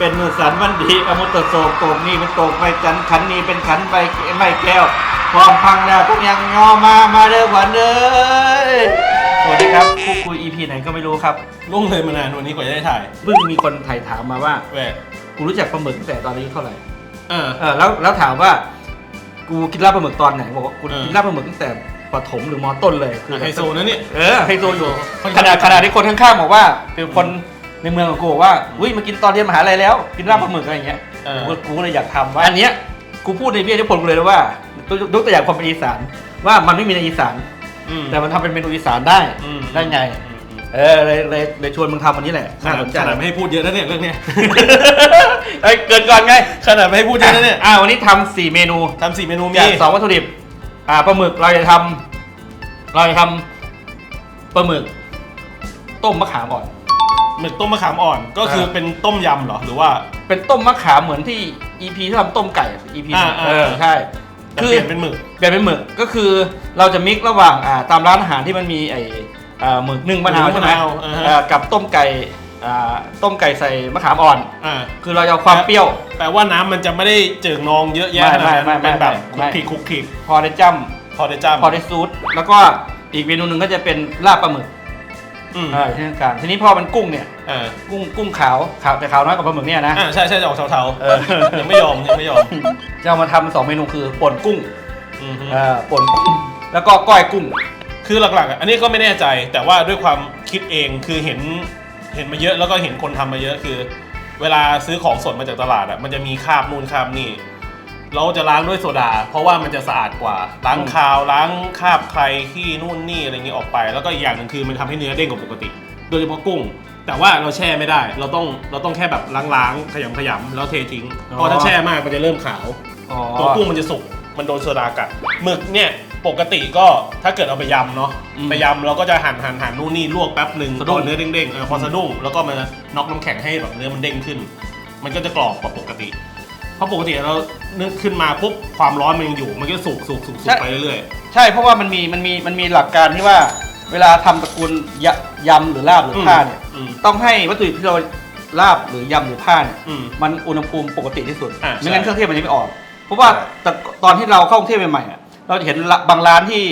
สีมือนีเป็นมือสันวันดีอมุตโศกโกกนี่เป็นโกกไปจันขันนี้เป็นขันใบไม่แก้วพร้อมพังแล้วทุกอย่างงอมามาเด้อหวันเด้อสวัสดีครับพูดคุย EP ไหนก็ไม่รู้ครับล่วงเลยมานานวันนี้กว่าจะได้ถ่ายเพิ่งมีคนถ่ายถามมาว่าแหวกกูรู้จักปลาหมึกตั้งแต่ตอนอายุเท่าไหร่เออเออแล้วแล้วถามว่า กูกินลาบปลาหมึกตอนไหนบอกว่ากูเออกินลาบปลาหมึกตั้งแต่ประถมหรือมอต้นเลยไฮโซนะเนี่ยเออไฮโซอยู่ค่อนขข้างนาดขนาดที่คนข้างๆบอกว่าเป็นคน ในเมืองของกูบอกว่าอุ้ยมากินตอนเรียนมหาลัยแล้วกินลาบปลาหมึกอะไรอย่างเงี้ยเออ กูกูก็เลยอยากทำว่าอันเนี้ยกูพูดในเบี้ยที่ผลกูเลยนะว่าตัวยกตัวอย่างความเป็นอีสานว่ามันไม่มีในอีสาน อืมแต่มันทำเป็นเมนูอีสานได้อืมได้ไง อืมอืมเออเลยเลยเลยชวนมึงทำวันนี้แหละขนาดสนใจ ขนาดไม่ให้พูดเยอะนะเนี่ยเรื่องเนี้ย เอ้ยเกินก่อนไงขนาดไม่ให้พูดเยอะนะเนี่ยอ่าวันนี้ทำสี่เมนู ทำสี่เมนูมีจากสองวัตถุดิบ อ่าปลาหมึกเราจะทำเราจะทำปลาหมึก ต้มมะขามอ่อน หมึกต้มมะขามอ่อนก็คือเป็นต้มยำเหรอหรือว่า เป็นต้มมะขามเหมือนที่ EP ที่ทำต้มไก่อะ EP อ่าอ่า เออใช่ แต่คือเปลี่ยนเป็นหมึก เปลี่ยนเป็นหมึกก็คือเราจะมิกระหว่างอ่าตามร้านอาหารที่มันมีไอ้อ่าหมึกนึ่งมะนาวใช่ไหมมะนาวอ่าฮะ เอ่อกับต้มไก่อ่าต้มไก่ใส่มะขามอ่อน อ่าคือเราจะเอาความเปรี้ยว แปลว่าน้ำมันจะไม่ได้เจิ่งนองเยอะแยะไม่ขนาดนั้นไม่ไม่เป็นแบบไม่คุกคิกคุกคิกพอได้จ้พอได้ำจำพอได้ซูดแล้วก็อีกเมนูหนึ่งก็จะเป็นลาบปลาหมึก อืม อ่าเช่นกันทีนี้พอมันกุ้งเนี่ยอ่ากุ้งกุ้งขาวขาวแต่ขาวน้อยกว่าปลาหมึกเนี่ยนะ อ่าใช่ใช่จะออกเทาเออ ๆยังไม่ยอมยังไม่ยอมจะเอามาทำสองเมนูคือป่นกุ้งอืมฮึเอ่อป่นกุ้งแล้วก็ก้อยกุ้ง คือหลักๆอะอันนี้ก็ไม่แน่ใจแต่ว่าด้วยความคิดเองคือเห็นเห็นมาเยอะแล้วก็เห็นคนทำมาเยอะคือ เวลาซื้อของสดมาจากตลาดอะมันจะมีคราบนู่นคราบนี่ เราจะล้างด้วยโซดา เพราะว่ามันจะสะอาดกว่า ล้างอืมคาวล้างคราบใครขี้นู่นนี่อะไรเงี้ยออกไป แล้วก็อีกอย่างหนึ่งคือมันทำให้เนื้อเด้งกว่าปกติ โดยเฉพาะกุ้ง แต่ว่าเราแช่ไม่ได้ เราต้องเราต้องแค่แบบล้างๆขยำขยำๆแล้วเททิ้งเพราะถ้าแช่มากมันจะเริ่มขาว อ๋อ ตัวกุ้งมันจะสุก มันโดนโซดากัด หมึกเนี่ยปกติก็ถ้าเกิดเอาไปยำเนาะ อืมไปยำเราก็จะหั่นหั่นหั่นนู่นนี่ลวกแป๊บหนึ่งสะดุ้ตงอนเนื้อเด้งๆเออพอสะดุ้งแล้วก็มาน็อกน้ำแข็งให้แบบเนื้อมันเด้งขึ้น มันก็จะกรอบกว่าปกติ เพราะปกติเรานึกขึ้นมาปุ๊บความร้อนมันยังอยู่ มันก็สุกสุกสุกสุกไปเรื่อยใช่เพราะว่ามันมีมันมีมันมีหลักการที่ว่า เวลาทำตระกูลยะยำหรือลาบหๆรือผ้าเนี่ย อืม ต้องให้วัตถุดิบที่เราลาบหรือยำหรือผ้าเนี่ยอืมมันอุณหภูมิปกติที่สุดอ่าไม่งั้นใช่เครื่องเทศมันจะไม่ออก เพราะว่าใช่ แต่ตอนที่เราเข้ากรุงเทพใหม่ๆอะเราจะเห็นละบางร้านที่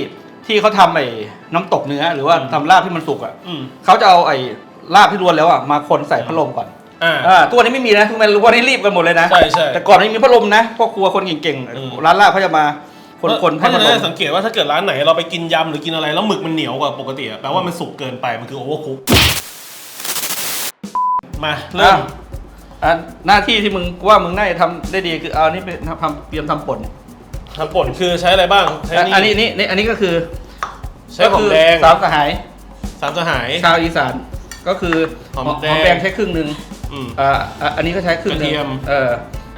ที่เขาทำไอ้น้ำตกเนื้อหรือว่าทำลาบที่มันสุกอะอืม เขาจะเอาไอ้ลาบที่รวนแล้วอะมาคนใส่พัดลมก่อน อ่า อ่าตัวนี้ไม่มีนะทุกคนรู้ว่านี่รีบกันหมดเลยนะใช่ใช่ แต่ก่อนไม่มีพัดลมนะพ่อครัวคนเก่งอืม ๆร้านลาบเขาจะมาคนคนเพให้ราะพัฉะดลนั้นมสังเกตว่าถ้าเกิดร้านไหนเราไปกินยำหรือกินอะไรแล้วหมึกมันเหนียวกว่าปกติอะแปลว่ามันสุกเกินไปมันคือโอเวอร์คุกมาเริ่มอะหน้าที่ที่มึงว่ามึงน่าจะทำได้ดีคือเอาอันนี้ไปทำเตรียมทำป่นทำป่นคือใช้อะไรบ้าง ใช้อะอันนี้นี่นี่อันนี้ก็คือใช้หอมแดงก็คืสามสหายสามสหาย ชาวอีสานก็คือหอมแดงแดงใช้ครึ่งหนึ่ง อืม อ่าอะอันนี้ก็ใช้ครึ่งหนึ่งกระเทียมเออ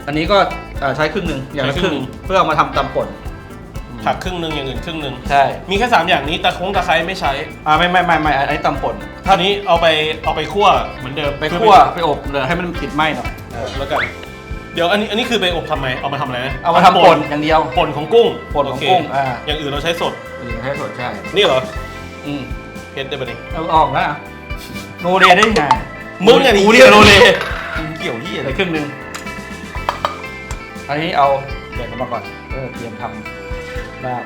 อันนี้ก็อ่าใช้ครึ่งหนึ่งอย่างละใช้คครึ่รึ่งงหนึ่งเพื่อเอามาทำตำป่นผักครึ่งหนึ่งอย่างอื่นครึ่งหนึ่งใช่มีแค่สามอย่างนี้ตะคงตะไคร้ไม่ใช้อ่าไม่ไม่ไม่ไม่อันนี้ตำป่นท่านี้เอาไปเอาไปคั่วเหมือนเดิมไปคั่วไปอบเลยให้มันติดไหม้หน่อยเออแล้วกัน เดี๋ยวอันนี้อันนี้คือไปอบทำไมเอามาทำอะไรนะเอามาทำป่นอย่างเดียว ป่นของกุ้งป่นของโเคกุ้งอ่า อย่างอื่นเราใช้สดหรือให้สดใช่นี่เหรออืมเฮ็ดได้ปะนี่เอาออกแล้วอะโนเรได้ไง มึงอะนี่กูเนี่ยโนเรเกี่ยวที่อะไรใส่ครึ่งหนึ่งอันนี้เอาเดี๋ยวมาก่อนเออเตรียมทำลาบ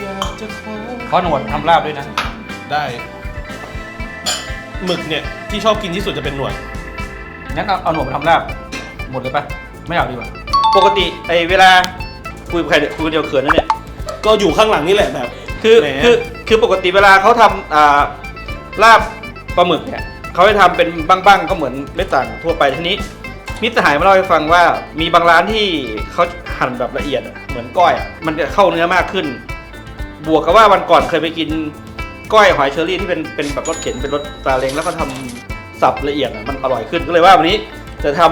อยากจะขอขอหนวดทำลาบด้วยนะ ได้หมึกเนี่ยที่ชอบกินที่สุดจะเป็นหนวดงั้นเอาเอาหนวดมาทำลาบ หมดเลยปะไม่เอาดีกว่า ปกติไอเวลาคุยกับใครเนี่ยคุยคนเดียวเขินนะเนี่ย ก็อยู่ข้างหลังนี่แหละแบบ คือแหมคือ คือปกติเวลาเขาทำอ่าลาบปลาหมึกเนี่ยเขาจะทำเป็นบ้างๆก็เหมือนไม่ต่างทั่วไปทีนี้มิตรสหายมาเล่าให้ฟังว่ามีบางร้านที่เขาหั่นแบบละเอียดอะเหมือนก้อยอะมันจะเข้าเนื้อมากขึ้น บวกกับว่าวันก่อนเคยไปกินก้อยหอยเชอรี่ที่เป็นเป็นแบบรสเข็นเป็นรสตาเล้งแล้วก็ทำสับละเอียดอะมันอร่อยขึ้นก็เลยว่าวันนี้จะท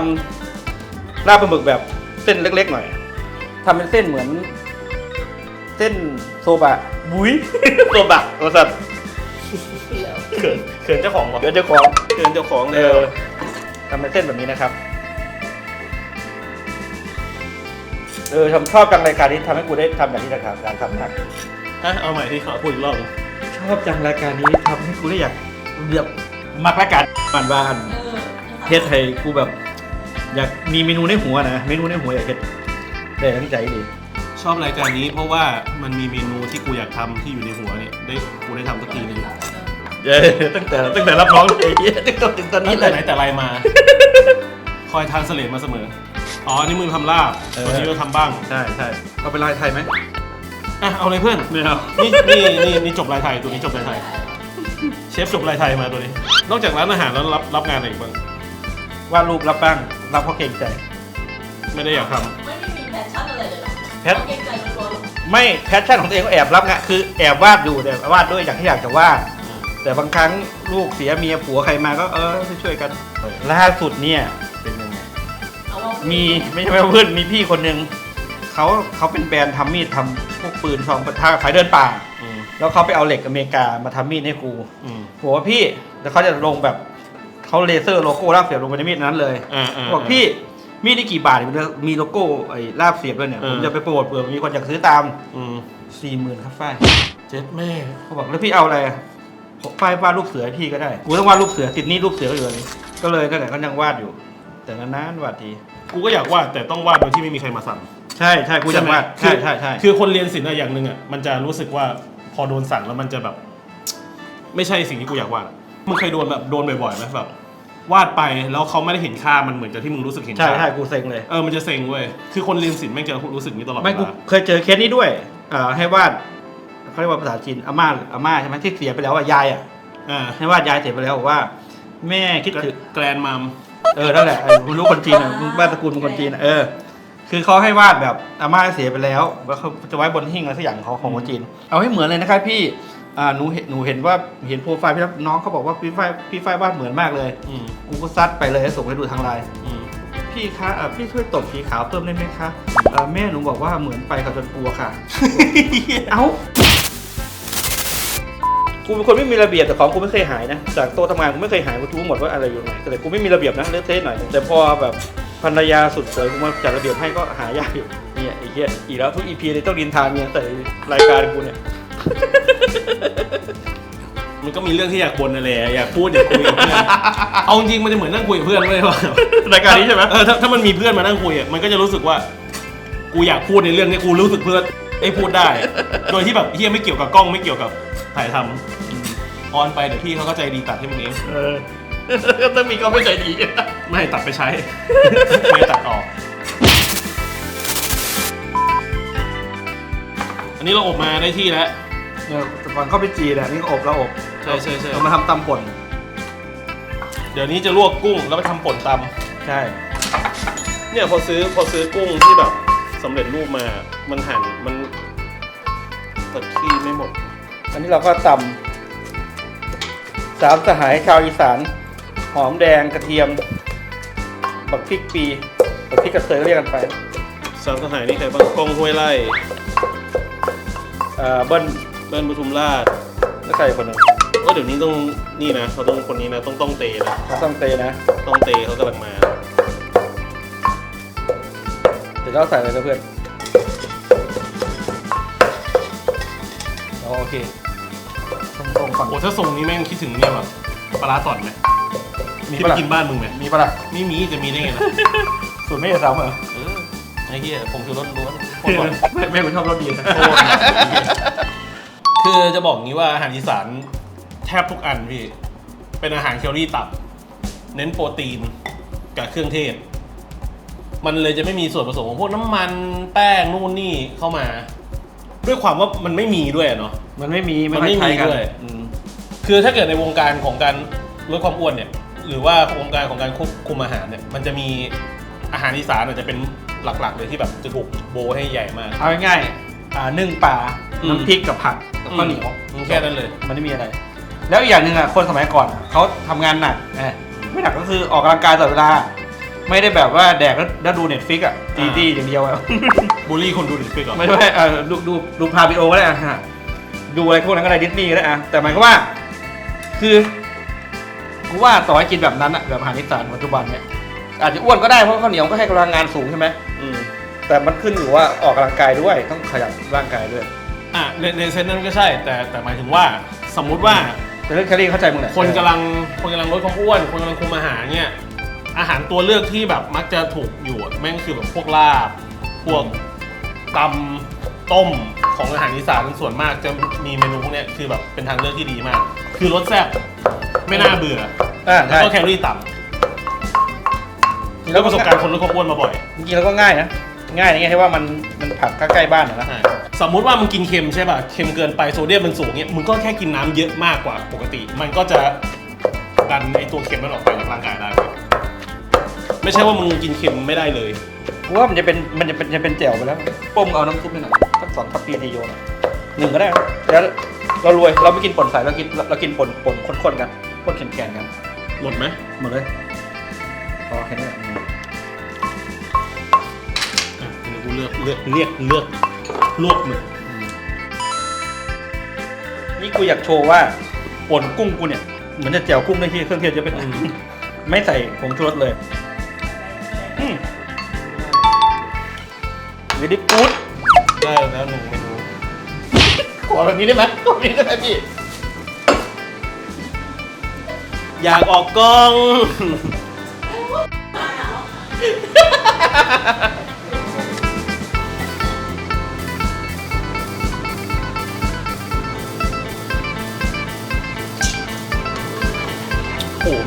ำลาบปลาหมึกแบบเส้นเล็ก ๆ หน่อยทำเป็นเส้นเหมือน เส้นโซบะ บุ้ยโซบะโอสัตว์เขินเขินเจ้าของวะเดี๋ยวเจ้าของเขินเจ้าของเอเลยอทำเป็นเส้นแบบนี้นะครับ เออทำชอบจังรายการนี้ทำให้กูได้ทำแบบนี้นะครับการทำนะฮะเอาใหม่ที่ขอพูดอีกรอบหนึ่งชอบจังรายการนี้ทำให้กูได้อยากแบบมักละกันบ้านบ้านเออเทศไทยกูแบบ อยากมีเมนูในหัวนะเมนูในหัวอยากเฮ็ดแต่ตั้งใจดี ชอบรายการนี้เพราะว่ามันมีเมนูที่กูอยากทำที่อยู่ในหัวเนี่ยได้กูได้ทำสักทีหนึงเย้ตั้งแต่ตั้งแต่รับน้องเลยตั้งแต่ถึงตอนนี้ตั้งเลแต่ย ไหนแต่ไรมา คอยทานเสลดมาเสมอ อ๋ออันนี่มึงทำลาบเออ วันนี้เราทำบ้างใช่ใช่เอาเป็นลายไทยไหมอะเอาเลยเพื่อน ไม่เอานี่นี่นี่นี่จบลายไทยตัวนี้จบลายไทย เชฟจบลายไทยมาตัวนี้ นอกจากร้านอาหารแล้วรับรับงานอะไรอีกบ้างวาดรูปรับบ้างรับเพราะเกรงใจ ไม่ได้อยากทไม่ได้มีแพชชั่นอะไรเลยเหรอ แพชเกรงใจล้วนไม่แพชชั่นของตัวเองก็แอบรับงานคือแอบวาดอยู่แต่วาดด้วยอย่างที่อยากจะวาดำแต่บางครั้งลูกเสียเมียผัวใครมาก็เออช่วยๆกันล่าสุดเนี่ยเป็นยังไงๆเอาว่ามีไม่ใช่ว่าเพื่อนมีพี่คนหนึ่งเขาเขาเป็นแบรนด์ทำมีดทำพวกปืนซองปะทะขายเดินป่าอืมแล้วเขาไปเอาเหล็กอเมริกามาทำมีดให้กูอืมบอกว่าพี่แล้วเขาจะลงแบบเขาเลเซอร์โลโก้ลากเสียบลงไปในมีดนั้นเลยอ่าอ่าบอกพี่ มีดนี่กี่บาทมันจะมีโลโก้ไอ้ลาบเสียบด้วยเนี่ย เออผมจะไปโปรโมทเผื่อมีคนอยากซื้อตามอืมสี่หมื่นครับฝ้ายเจ็ดแม่เขาบอกแล้วพี่เอาอะไรอะบอกฝ้ายวาดรูปเสือให้พี่ก็ได้ กูต้องวาดรูปเสือติดหนี่รูปเสืออยู่เลยก็เลยนั่นแหละก็ยังวาดอยู่ แต่นานๆวาดที กูก็อยากวาดแต่ต้องวาดโดยที่ไม่มีใครมาสั่งใช่ใช่กูจะวาด ใช่ใช่ไหมใช่ใช่ คือคนเรียนศิลป์อะอย่างหนึ่งอะมันจะรู้สึกว่าพอโดนสั่งแล้วมันจะแบบ ไม่ใช่สิ่งที่กูอยากวาดอะมึงเคยโดนแบบโดนบ่อยๆไหมแบบ วาดไปแล้วเขาไม่ได้เห็นค่ามันเหมือนกับที่มึงรู้สึกเห็นใช่ค่าใช่กูเซ็งเลย เออมันจะเซ็งเว้ยคือคนเรียนศิลป์แม่งจะรู้สึกนี้ตลอดเวไม่กูลาเคยเจอเคสนี้ด้วยอ่าให้วาดเขาเรียกว่าภาษาจีนอาม่าอาม่าใช่ไหมที่เสียไปแล้วอะยายอะอ่าให้วาดยายเสียไปแล้วบอกว่า แม่คิดถึง แกรนมัม เออนั่นแหละไอ้มึงรู้คนจีนอะมึงบ้านตระกูลมึงคนจีนอะเออ คือเขาให้วาดแบบอาม่าเสียไปแล้วแล้วเขาจะไว้บนหิ้งอะไรสักอย่างของของคนจีน เอาให้เหมือนเลยนะครับพี่ อ่าหนูเห็นหนูเห็นว่าเห็นโปรไฟล์พี่แล้วน้องเขาบอกว่าพี่ฝ้ายพี่ฝ้ายวาดเหมือนมากเลย อืมกูก็ซัดไปเลยส่งให้ดูทางไลน์อืมพี่คะเอ่อพี่ช่วยตบสีขาวเพิ่มได้ไหมคะเอ่อแม่หนูบอกว่าเหมือนไปค่ะจนกลัวค่ะ เอ้ากูเป็นคนไม่มีระเบียบแต่ของกูไม่เคยหายนะจากโต๊ะทำงานกูไม่เคยหายกูรู้หมดว่าอะไรอยู่ไหนแต่กูไม่มีระเบียบนะเลือกเทสหน่อยแต่พอแบบภรรยาสุดสวยกูมาจัดระเบียบให้ก็หายากอยู่เนี่ยไอ้เหี้ยอีกแล้วทุกอีพีเลยต้องดินทาเมียแต่รายการกูเนี่ย มันก็มีเรื่องที่อยากบ่นนั่นแหละอยากพูดอยากคุยกับเพื่อนเอาจริงๆมันจะเหมือนนั่งคุยกับเพื่อนเลยว่ารายการนี้ใช่ไหมเออถ้าถ้ามันมีเพื่อนมานั่งคุยอะมันก็จะรู้สึกว่า กูอยากพูดในเรื่องนี้กูรู้สึกเพื่อนไอ้พูดได้ โดยที่แบบเฮียไม่เกี่ยวกับกล้องไม่เกี่ยวกับถ่ายทำออนไปเดี๋ยวพี่เขาก็ใจดีตัดให้มึงเองเออต้องมีก็ไม่ใจดีไม่ให้ตัดไปใช้ ไม่ให้ตัดออก อันนี้เราอบมาได้ที่แล้วเนี่ย ก่อนเข้าไปจีนอะนี่ก็อบแล้วอบใช่ใช่ใช่เรามาทำตำป่นเดี๋ยวนี้จะลวกกุ้งแล้วไปทำป่นตใช่ำเนี่ยพอซื้อพอซื้อกุ้งที่แบบสำเร็จรูปมา มันหั่นมันตัดขี้ไม่หมด อันนี้เราก็ตำสามสหายชาวอีสาน หอมแดงกระเทียมบักพริกปีบักพริกกระเซยเรียกกันไปสามสหายนี่ใครบ้างกองห้วยไร่เอ่อเบิ้ล เบิ้ลปทุมราชแล้วใครอีกคนหนึ่งเออเดี๋ยวนี้ต้องนี่นะเขาต้องคนนี้นะต้องต้องเตนะเขาต้องเตนะต้องเตเขากำลังมา เดี๋ยวเราใส่อะไรนะเพื่อนอ๋อโอเคตรงๆก่อน โอ้ถ้าทรงนี้แม่งคิดถึงเนี่ยแบบปลาร้าต่อนไหมมีที่ปะไปล่ะ กินบ้านมึงไหมมีปะล่ะไม่มีจะมีได้ไงนะสูตรไม่ได้ซ้ำเหรอเออไอ้เหี้ยผมคือรถล้วนโคตรบ่อยแม่แม่ผมชอบรสดีนะคื อจะบอกงี้ว่าอาหารอีสานแทบทุกอันพี่ เป็นอาหารแคลอรี่ต่ำเน้นโปรตีนกับเครื่องเทศ มันเลยจะไม่มีส่วนผสมของพวกน้ำมันแป้งนู่นนี่เข้ามา ด้วยความว่ามันไม่มีด้วยอะเนาะมันไม่มีมันไม่มีค่อใช้กันด้วยอืมคือถ้าเกิดในวงการของการลดความอ้วนเนี่ย หรือว่าวงการของการควบคุมอาหารเนี่ย มันจะมีอาหารอีสานอาจจะเป็นหลักๆเลยที่แบบจะถูกโบให้ใหญ่มาก เอาง่ายๆ อ่านึ่งปลาอืม น้ำพริกกับผักกับข้าวเหนียวอืมแค่นั้นเลย มันไม่มีอะไร แล้วอีกอย่างหนึ่งอะคนสมัยก่อนอะเขาทำงานหนักเออไม่หนักก็คือออกกำลังกายตลอดเวลา ไม่ได้แบบว่าแดกแล้วแล้วดูเน็ตฟิกอะตีอ่า ตีอย่างเดียวอะ บูลลี่คนดูดิสไปก่อนไม่ใช่เออดูดูดูพาวิดีโอก็ได้อะดูอะไรพวกนั้นก็ได้ดิสนีย์ก็ได้อะแต่หมายความว่า คือกูว่าต่อให้กินแบบนั้นอะแบบอาหารอีสานปัจจุบันเนี่ยอาจจะอ้วนก็ได้เพราะข้าวเหนียวก็ให้กำลังงานสูงใช่ไหม อืม แต่มันขึ้นอยู่ว่าออกกำลังกายด้วยต้องขยับร่างกายด้วยอะในในเซนนั้นก็ใช่ แต่แต่หมายถึงว่าสมมุติว่าแต่เรื่องแคลอรี่เข้าใจมึงแหละคนกำลังคนกำลังลดความอ้วน คนกำลังคุมอาหารเนี่ยอาหารตัวเลือกที่แบบมักจะถูกอยู่อะแม่งคือแบบพวกลาบ พวกตำต้มของอาหารอีสานส่วนมากจะมีเมนูพวกเนี้ยคือแบบเป็นทางเลือกที่ดีมาก คือรสแซ่บไม่น่าเบื่ออ่าแล้วใช่ก็แคลอรี่ต่ำแล้วประสบการณ์คนลดความอ้วนมาบ่อย จริงๆแล้วก็ง่ายนะ ง่ายในแง่ที่ว่ามันมันผักใกล้ๆบ้านอะนะสมมุติว่ามึงกินเค็มใช่ป่ะ เค็มเกินไปโซเดียมมันสูงเนี่ยมึงก็แค่กินน้ำเยอะมากกว่าปกติ มันก็จะดันไอตัวเค็มนั้นออกไปจากร่างกายได้เว้ยไม่ใช่ว่ามึงกินเค็มไม่ได้เลย กูว่ามันจะเป็นมันจะเป็นจะเป็นแจ่วไปแล้วป้มเอาน้ำซุปให้หน่อยสักสองทัพพีทีโยนอะหนึ่งก็ได้นะแล้วเรารวยเราไม่กินป่นใสเรากินเรากินป่นป่นข้นๆกันข้นแข็งๆกัน หมดไหมหมดเลยพอแค่นี้แหละ เดี๋ยวกูเลือกเลือกเรียกเลือกลวกหมึกอืมนี่กูอยากโชว์ว่าป่นกุ้งกูเนี่ยเหมือนจะแจ่วกุ้งได้ที่เครื่องเทศเยอะไปหน่อยไม่ใส่ผงชูรสเลยอืมวิดิกูดได้แล้วหนึ่งเมนูขอแบบนี้ได้ไหมขอแบบนี้ได้ไหมพี่ อยากออกกล้อง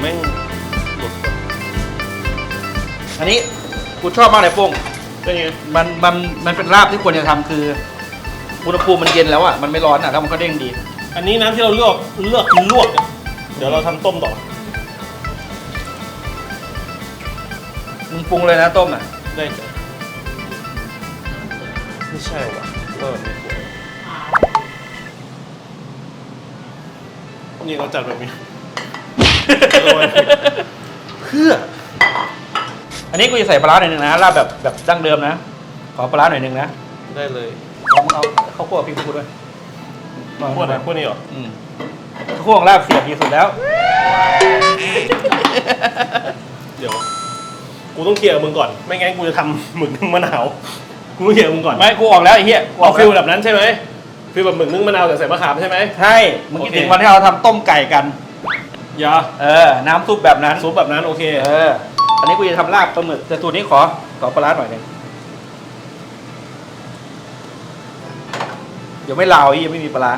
แม่งหลุดว่ะอันนี้กูชอบมากเลยโป้งเป็นไงมันมันมันเป็นราบที่ควรจะทำคืออุณหภูมิมันเย็นแล้วอะมันไม่ร้อนอะแล้วมันก็เด้งดี อันนี้น้ำที่เราเลือกเลือกลวกเนี่ยเดี๋ยวเราทำต้มต่อมึงปรุงเลยนะต้มอะได้จ้ะไม่ใช่ว่ะก็ไม่ควรนี่เราจัดแบบนี้ เพื่อ อันนี้กูจะใส่ปลาร้าหน่อยหนึ่งนะลาบแบบแบบดั้งเดิมนะ ขอปลาร้าหน่อยหนึ่งนะได้เลยลองเอาข้าวคั่วพริกกูด้วยมาพวกไหนพวกนี้เหรออืมข้าวคั่วของลาบเสียบดีสุดแล้ว เดี๋ยว กูต้องเคลียร์กับมึงก่อน ไม่งั้นกูจะทำหมึกนึ่งมะนาวกูต้องเคลียร์กับมึงก่อนไม่กูออกแล้วไอ้เหี้ยกูอเอาอกฟิลแล้วแบบนั้นใช่ไหมฟิลแบบหมึกนึ่งมะนาวแต่ใส่มะขามใช่ไหม ใช่มึงคิดโอเคถึงวันที่เราทำต้มไก่กัน อย่าเออ น้ำซุปแบบนั้น ซุปแบบนั้นโอเค เออ อันนี้กูจะทำลาบปลาหมึกแต่สูตรนี้ขอ ขอปลาร้าหน่อยหนึงเดี๋ยวไม่ลาวอีกยังไม่มีปลาร้า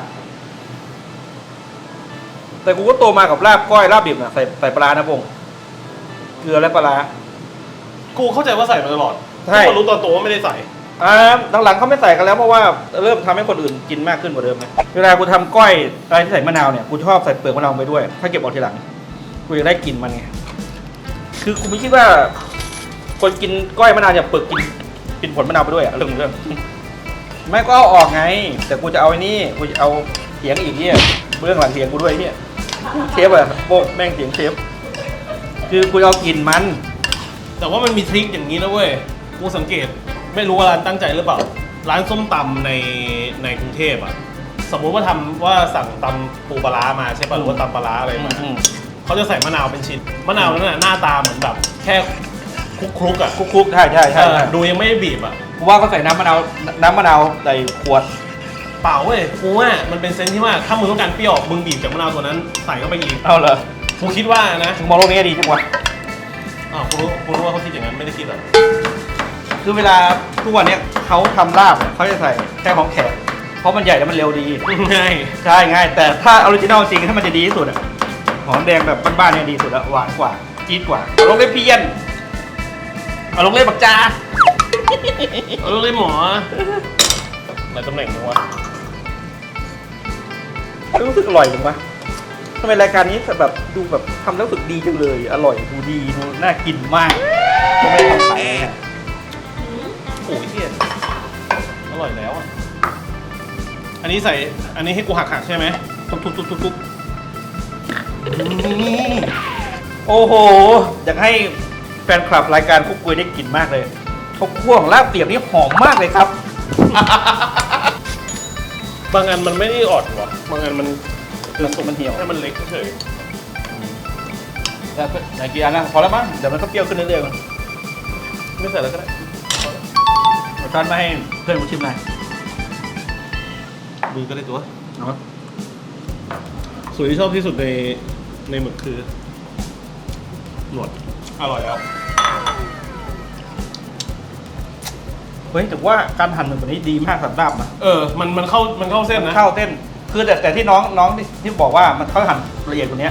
แต่กูก็โตมากับลาบก้อยลาบดิบนะใส่ใส่ปลาร้านะพงษ์เกลือและปลาร้า กูเข้าใจว่าใส่มาตลอดใช่ทุกคนรู้ตอนโตว่าไม่ได้ใส่ อ่าหลังๆเขาไม่ใส่กันแล้วเพราะว่าเริ่มทำให้คนอื่นกินมากขึ้นกว่าเดิมนะเวลากูทำก้อยอะไรที่ใส่มะนาวเนี่ยกูชอบใส่เปลือกมะนาวไปด้วย ถ้าเก็บออกทีหลังกูจะได้กลิ่นมันไงคือกูไม่คิดว่า คนกินก้อยมะนาวจะเปลือกกินกินผลมะนาวไปด้วยอะเรื่องของเรื่อง ไม่ก็เอาออกไง แต่กูจะเอาไอ้นี่กูจะเอาเสียงอีกเนี่ยเรื่องหลังเสียงกูด้วยเนี่ยเชฟอะโป๊ะแม่งเสียงเชฟคือกูจะเอากลิ่นมัน แต่ว่ามันมีทริคอย่างนี้นะเว้ย กูสังเกต ไม่รู้ว่าร้านตั้งใจหรือเปล่า ร้านส้มตำในในกรุงเทพอะสมมุติว่าทำว่าสั่งตำปูปลาร้ามาใช่ป่ะหรือว่าตำปลาร้าอะไรมาอืม เขาจะใส่มะนาวเป็นชิ้น มะนาวนั้นน่ะหน้าตาเหมือนแบบ แค่คลุกๆอะคุกๆใช่ใช่ใช่เออใช่ดูยังไม่ได้บีบอะ กูว่าเขาใส่น้ำมะนาวน้ำมะนาวใส่ขวด เปล่าเว้ยกูว่ามันเป็นเซนส์ที่ว่าถ้ามึงต้องการเปรี้ยวมึงบีบจากมะนาวตัวนั้นใส่เข้าไปอีกเอาเหรอกูคิดว่านะ มึงมองโลกนี้ดีจังวะอ้าวกูรู้กูรู้ว่าเขาคิดอย่างนั้นไม่ได้คิดหรอก คือเวลาทุกวันเนี้ยเขาทำลาบเขาจะใส่แค่ของแขกเพราะมันใหญ่แล้วมันเร็วดี ง่ายใช่ง่าย แต่ถ้าออริจินอลจริงถ้ามันจะดีที่สุดอะหอมแดงแบบบ้านๆเนี่ยดีสุดอะหวานกว่า จี๊ดกว่าเอาลงเล่เพี้ยนเอาลงเล่บักจาเอาลูกเล่นหมอหลายตำแหน่งจังวะรู้สึกอร่อยจังวะทำไมรายการนี้แบบดูแบบทำแล้วรู้สึกดีจังเลย อร่อยดูดีดูน่ากินมากก็ไม่ได้ทำขายอะไรเนี่ย อันนี้ใส่ อันนี้ให้กูหักหักๆใช่ไหมทุบทุบทุบทุบทุบโอ้โห อยากให้แฟนคลับรายการคุกกุยได้กลิ่นมากเลยข้าวคั่วของลาบเตียบนี่หอมมากเลยครับ บางอันมันไม่ได้อ่อนว่ะบางอันมันมันสุกมันเหี่ยวให้มันเล็กเฉยแล้วไหนกี่อันนะพอแล้วมั้งเดี๋ยวมันก็เปรี้ยวขึ้นเรื่อยๆไม่ใส่แล้วก็ได้ๆเอาช้อนมาให้เพื่อนกูชิมหน่อย มือก็ได้ตัวเอาส่วนที่ชอบที่สุดในในหมึกคือ หนวด อร่อยแล้ว เฮ้ยแต่ว่าการหั่นแบบนี้ดีมากสำหรับลาบนะเออ มันมันเข้ามันเข้าเส้นนะเข้าเส้นคือแต่แต่ที่น้องน้องที่ที่บอกว่ามันเขาหั่นละเอียดกว่านี้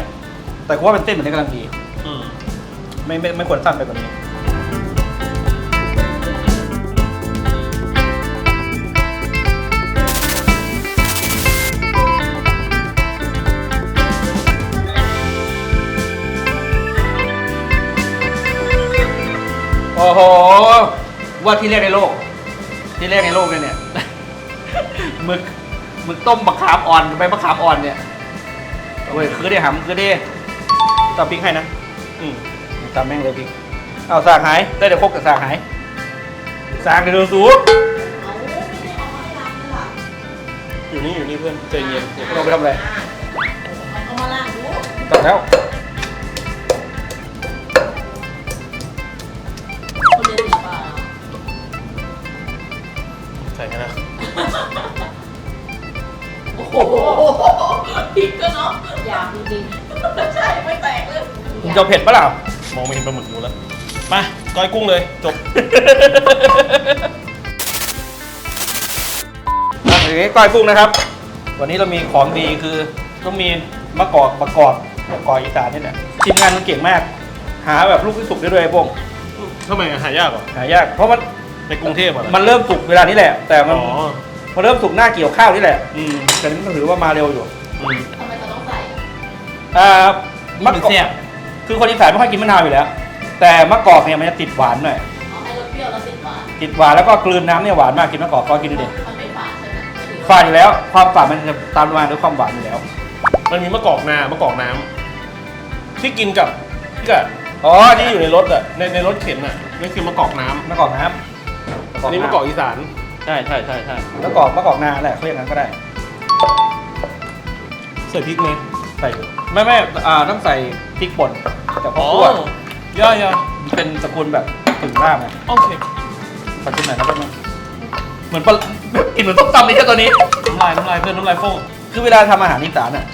แต่กูว่าเป็นเส้นแบบนี้กำลังดี อืม ไม่ไม่ไม่ควรสั้นไปกว่านี้ อ้โห ว่าที่แรกในโลก ที่แรกในโลกเลยเนี่ยหมึกหมึกต้มมะขามอ่อนกับใบมะขามอ่อนเนี่ยโอ้ยคือได้หำคือได้ต่อพริกให้นะอืมตามแม่งเลยพริกเอาสากหายได้แต่พกกับสากหายสากเดี๋ยวโดนสูบเอาไม่ได้เอามาให้ล้างนี่หรออยู่นี่อยู่นี่เพื่อนใจเย็นเดี๋ยวลงไปทำอะไรเอามาล้างดูตัดแล้ว โอ้โหพริกก็เนาะอยากจริงๆใช่ไม่แตกเลยมึงจะเอาเผ็ดปะล่ะมองไม่เห็นปลาหมึกอยู่แล้วไปก้อยกุ้งเลยจบอะอย่างนี้ก้อยกุ้งนะครับ วันนี้เรามีของดีคือต้องมีมะกอกประกอบมะกอกอีสานนี่แหละทีมงานมันเก่งมาก หาแบบลูกที่สุกได้ด้วยไอ้พวกทำไมอะหายากเหรอหายากเพราะมันในกรุงเทพอะ มันเริ่มสุกเวลานี้แหละ แต่มันอ๋อ มันเริ่มสุกหน้าเกี่ยวข้าวนี่แหละ อืมแต่นี่มันถือว่ามาเร็วอยู่อืมทำไมเขาต้องใส่อ่ามะมันกอกแซ่บคือคนอีสานไม่ค่อยกินมะนาวอยู่แล้ว แต่มะกอกเนี่ยมันจะติดหวานหน่อยเอาให้รสเปรี้ยวแล้วติดหวานติดหวานแล้วก็กลืนน้ำเนี่ยหวานมากกินมะกอกก็กินดูดิมันเป็นฝาใช่ไหมไม่ถึงฝาดอยู่แล้ว ความฝาดมันจะตามมาด้วยความหวานอยู่แล้ว มันมีมะกอกนามะกอกน้ำที่กินกับที่กับอ๋อที่นี่อยู่ในรถอะในในรถเข็นอะนั่นคือมะกอกน้มะกอกน้ำำอันนี้มะกอกอีสาน ใช่ใช่ใช่ใช่มะกอกมะกอกนาแหละเขาเรียกงั้นก็ได้ ใส่พริกไหมใส่อยู่ไม่ไม่อ่าต้องใส่พริกป่นแต่พอคั่วย่าย่ามันเป็นสกุลแบบถึงรากไงโอเคขอชิมหน่อยนะแป๊บนึงเหมือนปลากินเหมือนส้มตำเลยแค่ตัวนี้น้ำลายน้ำลายเพื่อนน้ำลายฟงคือเวลาทำอาหารอีสานอะ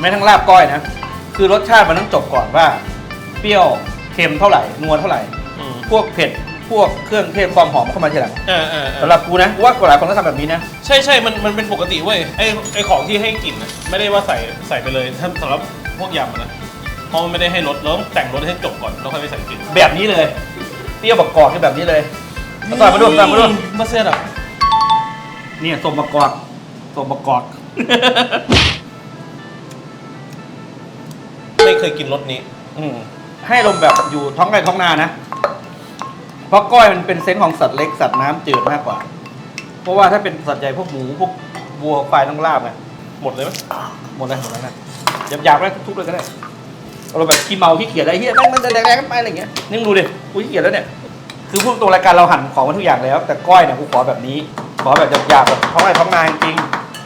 ไม่ทั้งลาบก้อยนะ คือรสชาติมันต้องจบก่อนว่า เปรี้ยวเค็มเท่าไหร่นัวเท่าไหร่อืมพวกเผ็ด พวกเครื่องเทศความหอมเข้ามาทีหลังเออเออเอสำอหรับกูนะกูว่าหลายคนก็ทำแบบนี้นะ ใช่ใช่มันมันเป็นปกติเว้ยไอไอของที่ให้กลิ่นอะไม่ได้ว่าใส่ใส่ไปเลยถ้าสำหรับพวกยำอะนะเพราะมันไม่ได้ให้รสเราต้องแต่งรสให้จบก่อนแล้วค่อยไปใส่กลิ่นแบบนี้เลยเปรี้ยวบักกอกคือแบบนี้เลยเอาใส่มาดูใส่มาดูมาเสียดอะเนี่ยส้มบักกอกส้มบักกอก ไม่เคยกินรสนี้ อืมให้ลมแบบอยู่ท้องไร่ท้องนานะ เพราะก้อยมันเป็นเซนส์ของสัตว์เล็กสัตว์น้ำจืดมากกว่า เพราะว่าถ้าเป็นสัตว์ใหญ่พวกหมูพวกวัวควายต้องลาบไงหมดเลยไหมหมดเลยหมดแล้วนะหยาบๆได้ทุกๆเลยก็ได้เราแบบขี้เมาขี้เกียจอะไรเฮียแม่งมันจะแดงๆกันไปอะไรอย่างเงี้ยนี่มึงดูดิกูขี้เกียจแล้วเนี่ยคือพูดตรงรายการเราหั่นของมาทุกอย่างแล้ว แต่ก้อยเนี่ยกูขอแบบนี้ ขอแบบหยาบๆแบบท้องไร่ท้องนาจริง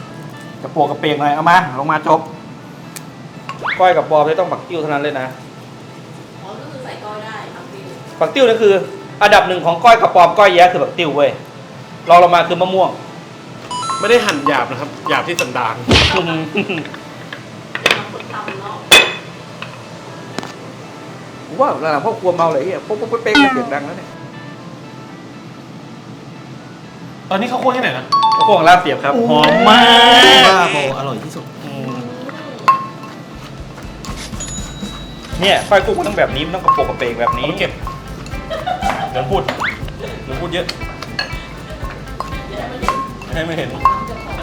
ๆกระโปรงกระเปงหน่อยเอามาลงมาจบก้อยกับปอไม่ต้องปักติ้วเท่านั้นเลยนะ อ๋อก็คือใส่ก้อยได้ทำฟิวปักติ้วนี่คือ อันดับหนึ่งของก้อยกระปอมก้อยแย้คือปักติ้วเว้ยรองลงมาคือมะม่วง ไม่ได้หั่นหยาบนะครับ หยาบที่สันดานเป็นน้ำผึ้งทำเนาะว่าหลังๆพ่อครัวเมาเลยไอ้เฮียปุ๊บปุ๊บปุ๊บเป๊กเสียงดังแล้วเนี่ยตอนนี้เขาคั่วที่ไหนนะข้าวโพดลาบเสียบครับหอมมากบ้าโบอร่อยที่สุดอืมเนี่ยก้อยกุ้งมันต้องแบบนี้มันต้องกระโปรงกระเปงแบบนี้เอาไปเก็บ เดี๋ยวพูดเดี๋ยวพูดเยอะเดี๋ยวมันเห็นให้ไม่เห็น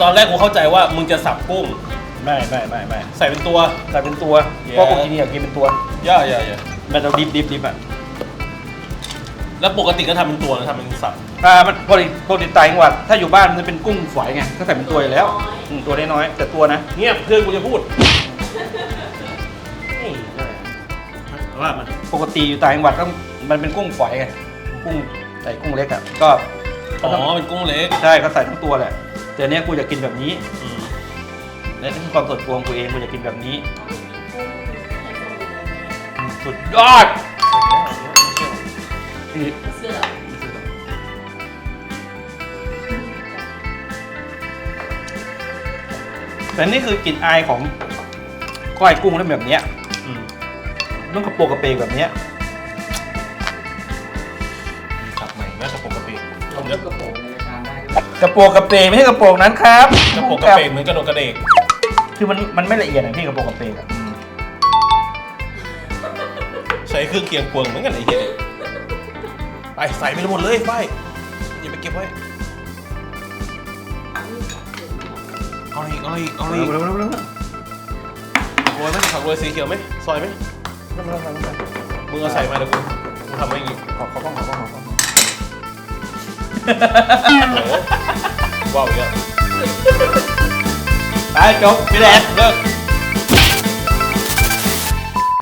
ตอนแรกกูเข้าใจว่ามึงจะสับกุ้ง ไม่ไม่ไม่ไม่ใส่เป็นตัว ใส่เป็นตัวเย้เพราะกูกินเนี่ยกินเป็นตัว ย่าย่าย่ามันจะดิบดิบดิบอะแล้วปกติก็ทำเป็นตัวนะทำเป็นสับ อ่ามันปกติปกติต่างจังหวัดถ้าอยู่บ้านมันจะเป็นกุ้งฝอยไงก็ใส่เป็นตัวอยู่แล้วอืมตัวน้อยๆแต่ตัวนะเงียบเพื่อนกูจะพูดนี่เอาว่ามันปกติอยู่ต่างจังหวัดต้องมันเป็นกุ้งฝอยไง กุ้งใส่กุ้งเล็กอะก็อ๋อเป็นกุ้งเล็กใช่ก็ใส่ทั้งตัวแหละแต่เนี้ยกูจะกินแบบนี้อืมและนี่คือความส่วนตัวของกูเองกูจะกินแบบนี้อืมสุดยอดนี่เสื้อแแต่นี่คือกลิ่นอายของก้อยกุ้งแล้วแบบเนี้ยอืมต้องกระโปงกระเปงแบบเนี้ย งผมเลือกกระโปรงในทานได้ด้วยกระโปงกระเปงไม่ใช่กระโปรงนั้นครับกระโปรงกระเปงเหมือนกระโดดกระเดกคือมันมันไม่ละเอียดอย่างที่กระโปงกระเปงอะใช้เครื่องเคียงพวงเหมือนกันไอ้เหี้ยไปใส่ไปหมดเลยไปอย่าไปเก็บไว้เอาอีกเอาอีกเอาอีกเร็วเร็วเร็วเร็วโรยไหมผักโรยสีเขียวไหมซอยไหมเร็วเร็วเร็วเร็วมึงเอาใส่มาเดี๋ยวกูมึงทำไว้อย่างงี้ขอขอบ้างขอบ้างขอบ้าง ว้าวอีกแล้